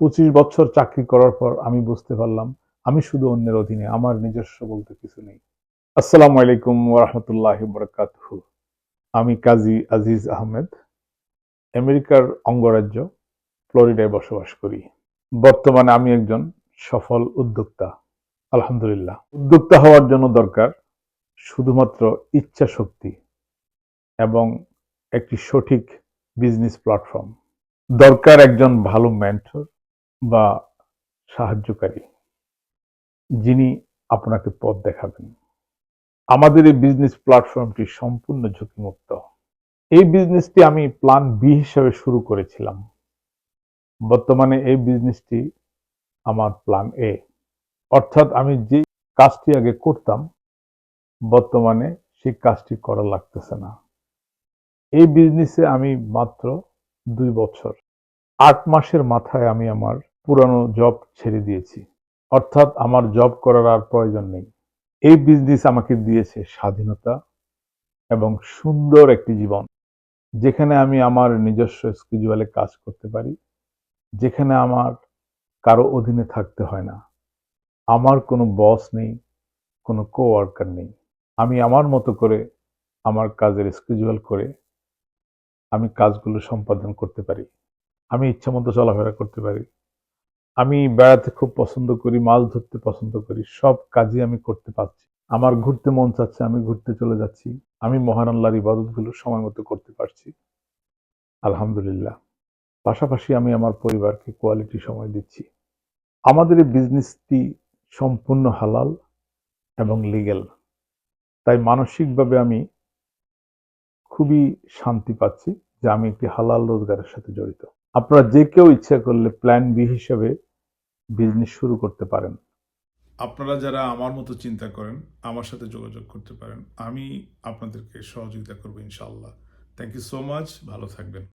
পঁচিশ বছর চাকরি করার পর আমি বুঝতে পারলাম, আমি শুধু অন্যের অধীনে, আমার নিজস্ব বলতে কিছু নেই। আসসালামু আলাইকুম ওরহমতুল্লাহ বরকাতহু আমি কাজী আজিজ আহমেদ, আমেরিকার অঙ্গরাজ্য, ফ্লোরিডায় বসবাস করি। বর্তমানে আমি একজন সফল উদ্যোক্তা, আলহামদুলিল্লাহ। উদ্যোক্তা হওয়ার জন্য দরকার শুধুমাত্র ইচ্ছা শক্তি এবং একটি সঠিক বিজনেস প্ল্যাটফর্ম। দরকার একজন ভালো মেন্টর বা সাহায্যকারী যিনি আপনাকে পথ দেখাবেন। আমাদের এই বিজনেস প্ল্যাটফর্মটি সম্পূর্ণ ঝুঁকিমুক্ত। এই বিজনেসটি আমি প্ল্যান বি হিসাবে শুরু করেছিলাম। বর্তমানে এই বিজনেসটি আমার প্ল্যান এ অর্থাৎ আমি যে কাজটি আগে করতাম, বর্তমানে সেই কাজটি করা লাগতেছে না। এই বিজনেসে আমি মাত্র দুই বছর, আট মাসের মাথায় আমি আমার পুরানো জব ছেড়ে দিয়েছি। অর্থাৎ আমার জব করার আর প্রয়োজন নেই। এই বিজনেস আমাকে দিয়েছে স্বাধীনতা এবং সুন্দর একটি জীবন, যেখানে আমি আমার নিজস্ব স্কিজুয়ালে কাজ করতে পারি, যেখানে আমার কারও অধীনে থাকতে হয় না। আমার কোনো বস নেই, কোনো কো ওয়ার্কার নেই। আমি আমার মতো করে আমার কাজের স্কেজুয়াল করে আমি কাজগুলো সম্পাদন করতে পারি। আমি ইচ্ছা মতো চলাফেরা করতে পারি। আমি বেড়াতে খুব পছন্দ করি, মাছ ধরতে পছন্দ করি, সব কাজই আমি করতে পারছি। আমার ঘুরতে মন চাচ্ছে, আমি ঘুরতে চলে যাচ্ছি। আমি মহান আল্লাহর ইবাদতগুলো সময় মতো করতে পারছি। আলহামদুলিল্লাহ। পাশাপাশি আমি আমার পরিবারকে কোয়ালিটি সময় দিচ্ছি। আমাদের এই বিজনেসটি সম্পূর্ণ হালাল এবং লিগেল তাই মানসিকভাবে আমি খুবই শান্তি পাচ্ছি যে আমি একটি হালাল রোজগারের সাথে জড়িত। আপনারা যে কেউ ইচ্ছা করলে প্ল্যান বি হিসেবে বিজনেস শুরু করতে পারেন। আপনারা যারা আমার মতো চিন্তা করেন, আমার সাথে যোগাযোগ করতে পারেন, আমি আপনাদেরকে সহযোগিতা করব ইনশাল্লাহ থ্যাংক ইউ সো মাচ ভালো থাকবেন।